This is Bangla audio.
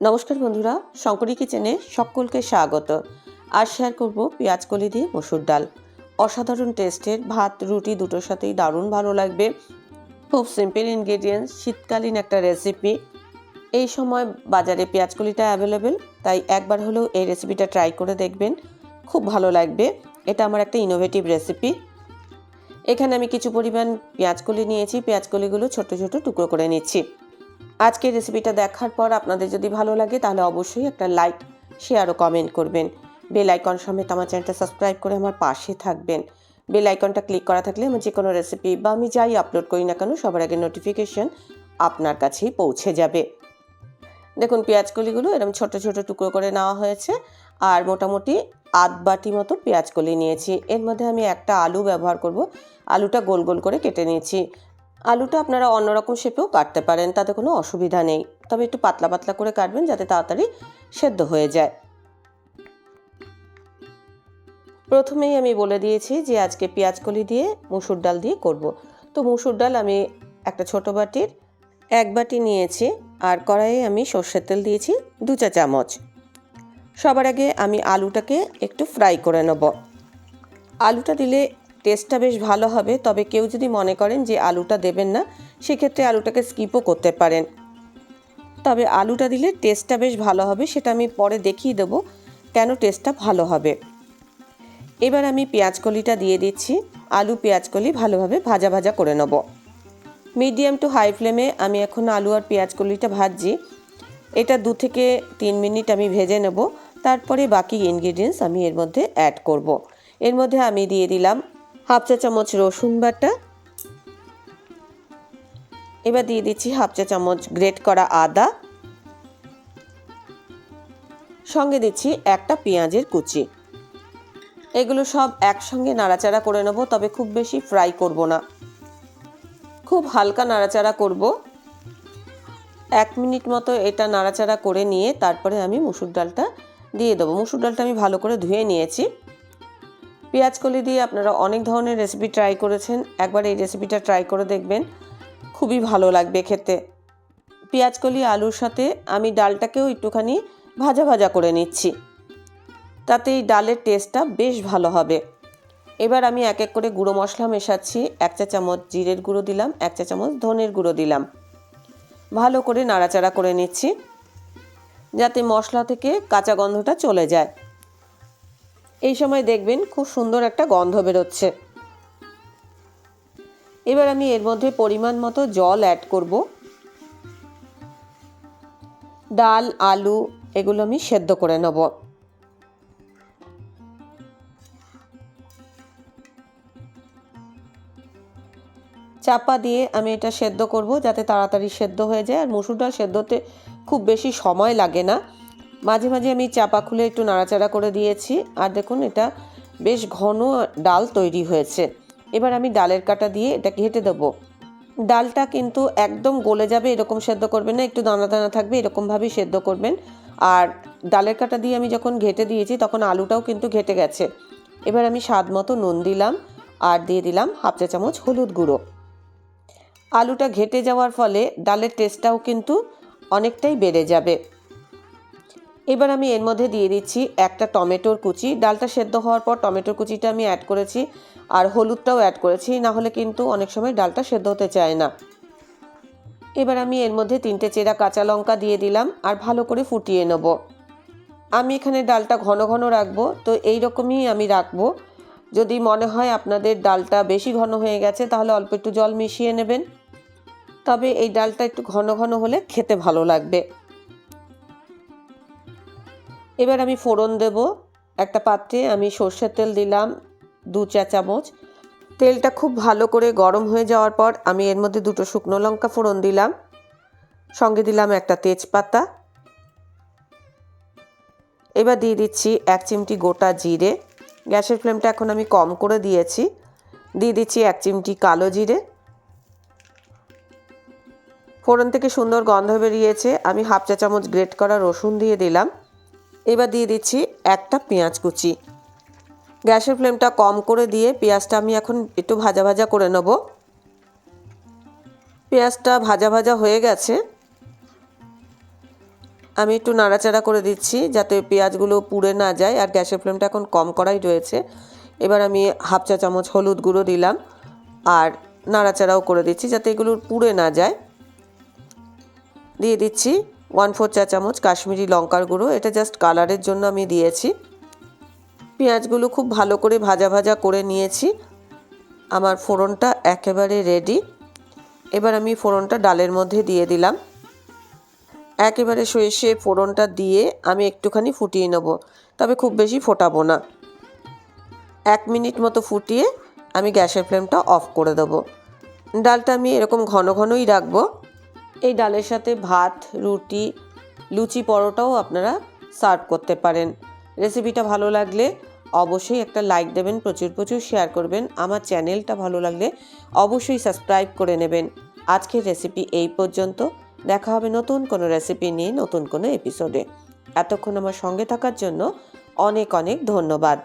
নমস্কার বন্ধুরা, শঙ্করী কিচেনে সকলকে স্বাগত। আর শেয়ার করব পেঁয়াজ কলি দিয়ে মসুর ডাল। অসাধারণ টেস্টের ভাত, রুটি দুটোর সাথেই দারুণ ভালো লাগবে। খুব সিম্পল ইনগ্রেডিয়েন্টস শীতকালীন একটা রেসিপি এই সময় বাজারে পেঁয়াজ কলিটা অ্যাভেলেবেল তাই একবার হলেও এই রেসিপিটা ট্রাই করে দেখবেন। খুব ভালো লাগবে। এটা আমার একটা ইনোভেটিভ রেসিপি এখানে আমি কিছু পরিমাণ পেঁয়াজ কলি নিয়েছি। পেঁয়াজ কলিগুলো ছোট ছোট টুকরো করে নিচ্ছি। আজকের রেসিপিটা দেখার পর আপনাদের যদি ভালো লাগে, তাহলে অবশ্যই একটা লাইক শেয়ার ও কমেন্ট করবেন। বেল আইকন সমেত আমার চ্যানেলটা সাবস্ক্রাইব করে আমার পাশে থাকবেন। বেল আইকনটা ক্লিক করা থাকলে আমার যে কোনো রেসিপি বা আমি যাই আপলোড করি না কেন, সবার আগে নোটিফিকেশন আপনার কাছেই পৌঁছে যাবে। দেখুন পেঁয়াজ কলিগুলো এরকম ছোট ছোট টুকরো করে নেওয়া হয়েছে, আর মোটামুটি আধ বাটি মতো পেঁয়াজ কলি নিয়েছি। এর মধ্যে আমি একটা আলু ব্যবহার করব। আলুটা গোল গোল করে কেটে নিয়েছি। আলুটা আপনারা অন্যরকম শেপেও কাটতে পারেন, তাতে কোনো অসুবিধা নেই। তবে একটু পাতলা পাতলা করে কাটবেন যাতে তাড়াতাড়ি সেদ্ধ হয়ে যায়। প্রথমেই আমি বলে দিয়েছি যে আজকে পেঁয়াজ কলি দিয়ে মুসুর ডাল দিয়ে করব। তো মুসুর ডাল আমি একটা ছোট বাটির এক বাটি নিয়েছি, আর কড়াইয়ে আমি সর্ষের তেল দিয়েছি দু চা চামচ। সবার আগে আমি আলুটাকে একটু ফ্রাই করে নেব। আলুটা দিলে টেস্টটা বেশ ভালো হবে। তবে কেউ যদি মনে করেন যে আলুটা দেবেন না, সেক্ষেত্রে আলুটাকে স্কিপও করতে পারেন। তবে আলুটা দিলে টেস্টটা বেশ ভালো হবে, সেটা আমি পরে দেখিয়ে দেবো কেন টেস্টটা ভালো হবে। এবার আমি পেঁয়াজ কলিটা দিয়ে দিচ্ছি। আলু পেঁয়াজ কলি ভালোভাবে ভাজা ভাজা করে নেব। মিডিয়াম টু হাই ফ্লেমে আমি এখন আলু আর পেঁয়াজ কলিটা ভাজছি। এটা দু থেকে তিন মিনিট আমি ভেজে নেব। তারপরে বাকি ইনগ্রিডিয়েন্টস আমি এর মধ্যে অ্যাড করব। এর মধ্যে আমি দিয়ে দিলাম হাফ চা চামচ রসুন বাটা। এবার দিয়ে দিচ্ছি হাফ চা চামচ গ্রেট করা আদা। সঙ্গে দিচ্ছি একটা পেঁয়াজের কুচি। এগুলো সব একসঙ্গে নাড়াচাড়া করে নেব, তবে খুব বেশি ফ্রাই করব না। খুব হালকা নাড়াচাড়া করব। এক মিনিট মতো এটা নাড়াচাড়া করে নিয়ে তারপরে আমি মুসুর ডালটা দিয়ে দেবো। মুসুর ডালটা আমি ভালো করে ধুয়ে নিয়েছি। পেঁয়াজ কলি দিয়ে আপনারা অনেক ধরনের রেসিপি ট্রাই করেছেন। একবার এই রেসিপিটা ট্রাই করে দেখবেন, খুবই ভালো লাগবে খেতে। পেঁয়াজ কলি, আলুর সাথে আমি ডালটাকেও একটুখানি ভাজা ভাজা করে নিচ্ছি। তাতে এই ডালের টেস্টটা বেশ ভালো হবে। এবার আমি এক এক করে গুঁড়ো মশলা মেশাচ্ছি। এক চা চামচ জিরের গুঁড়ো দিলাম, এক চা চামচ ধনের গুঁড়ো দিলাম। ভালো করে নাড়াচাড়া করে নিচ্ছি, যাতে মশলা থেকে কাঁচা গন্ধটা চলে যায়। এই সময় দেখবেন খুব সুন্দর একটা গন্ধ বেরোচ্ছে। এবার আমি এর মধ্যে পরিমাণ মতো জল অ্যাড করব। ডাল, আলু এগুলো আমি সেদ্ধ করে নেব। চাপা দিয়ে আমি এটা সেদ্ধ করব যাতে তাড়াতাড়ি সেদ্ধ হয়ে যায়। আর মুসুর ডাল সেদ্ধতে খুব বেশি সময় লাগে না। মাঝে মাঝে আমি চাপা খুলে একটু নাড়াচাড়া করে দিয়েছি। আর দেখুন, এটা বেশ ঘন ডাল তৈরি হয়েছে। এবার আমি ডালের কাটা দিয়ে এটা ঘেটে দেবো। ডালটা কিন্তু একদম গলে যাবে, এরকম সেদ্ধ করবেন না, একটু দানা দানা থাকবে এরকমভাবেই সেদ্ধ করবেন। আর ডালের কাটা দিয়ে আমি যখন ঘেটে দিয়েছি, তখন আলুটাও কিন্তু ঘেটে গেছে। এবার আমি স্বাদ মতো নুন দিলাম আর দিয়ে দিলাম হাফ চা চামচ হলুদ গুঁড়ো। আলুটা ঘেটে যাওয়ার ফলে ডালের টেস্টটাও কিন্তু অনেকটাই বেড়ে যাবে। এবার আমি এর মধ্যে দিয়ে দিচ্ছি একটা টমেটোর কুচি। ডালটা সেদ্ধ হওয়ার পর টমেটোর কুচিটা আমি অ্যাড করেছি আর হলুদটাও অ্যাড করেছি, না হলে কিন্তু অনেক সময় ডালটা সেদ্ধ হতে চায় না। এবার আমি এর মধ্যে তিনটে চেরা কাঁচা লঙ্কা দিয়ে দিলাম আর ভালো করে ফুটিয়ে নেব। আমি এখানে ডালটা ঘন ঘন রাখব, তো এই রকমই আমি রাখব। যদি মনে হয় আপনাদের ডালটা বেশি ঘন হয়ে গেছে, তাহলে অল্প একটু জল মিশিয়ে নেবেন। তবে এই ডালটা একটু ঘন ঘন হলে খেতে ভালো লাগবে। এবার আমি ফোড়ন দেব। একটা পাত্রে আমি সর্ষের তেল দিলাম, দু চা চামচ। তেলটা খুব ভালো করে গরম হয়ে যাওয়ার পর আমি এর মধ্যে দুটো শুকনো লঙ্কা ফোড়ন দিলাম। সঙ্গে দিলাম একটা তেজপাতা। এবার দিয়ে দিচ্ছি এক চিমটি গোটা জিরে। গ্যাসের ফ্লেমটা এখন আমি কম করে দিয়েছি। দিয়ে দিচ্ছি এক চিমটি কালো জিরে। ফোড়ন থেকে সুন্দর গন্ধ বেরিয়েছে। আমি হাফ চা চামচ গ্রেট করা রসুন দিয়ে দিলাম। এবার দিয়ে দিচ্ছি একটা পেঁয়াজ কুচি। গ্যাসের ফ্লেমটা কম করে দিয়ে পেঁয়াজটা আমি এখন একটু ভাজা ভাজা করে নেব। পেঁয়াজটা ভাজা ভাজা হয়ে গেছে। আমি একটু নাড়াচাড়া করে দিচ্ছি যাতে পেঁয়াজগুলো পুড়ে না যায় আর গ্যাসের ফ্লেমটা এখন কম করাই রয়েছে। এবার আমি হাফ চা চামচ হলুদ গুঁড়ো দিলাম আর নাড়াচাড়াও করে দিচ্ছি যাতে এগুলো পুড়ে না যায়। দিয়ে দিচ্ছি ওয়ান ফোর চা চামচ কাশ্মীরি লঙ্কার গুঁড়ো। এটা জাস্ট কালারের জন্য আমি দিয়েছি। পেঁয়াজগুলো খুব ভালো করে ভাজা ভাজা করে নিয়েছি। আমার ফোড়নটা একেবারে রেডি এবার আমি ফোড়নটা ডালের মধ্যে দিয়ে দিলাম। একেবারে সর্ষে ফোড়নটা দিয়ে আমি একটুখানি ফুটিয়ে নেব। তবে খুব বেশি ফোটাবো না। এক মিনিট মতো ফুটিয়ে আমি গ্যাসের ফ্লেমটা অফ করে দেবো। ডালটা আমি এরকম ঘন ঘনই রাখব। এই ডালের সাথে ভাত, রুটি, লুচি পরোটাও আপনারা সার্ভ করতে পারেন। রেসিপিটা ভালো লাগলে অবশ্যই একটা লাইক দেবেন, প্রচুর প্রচুর শেয়ার করবেন। আমার চ্যানেলটা ভালো লাগলে অবশ্যই সাবস্ক্রাইব করে নেবেন। আজকের রেসিপি এই পর্যন্ত। দেখা হবে নতুন কোনো রেসিপি নিয়ে নতুন কোনো এপিসোডে। এতক্ষণ আমার সঙ্গে থাকার জন্য অনেক অনেক ধন্যবাদ।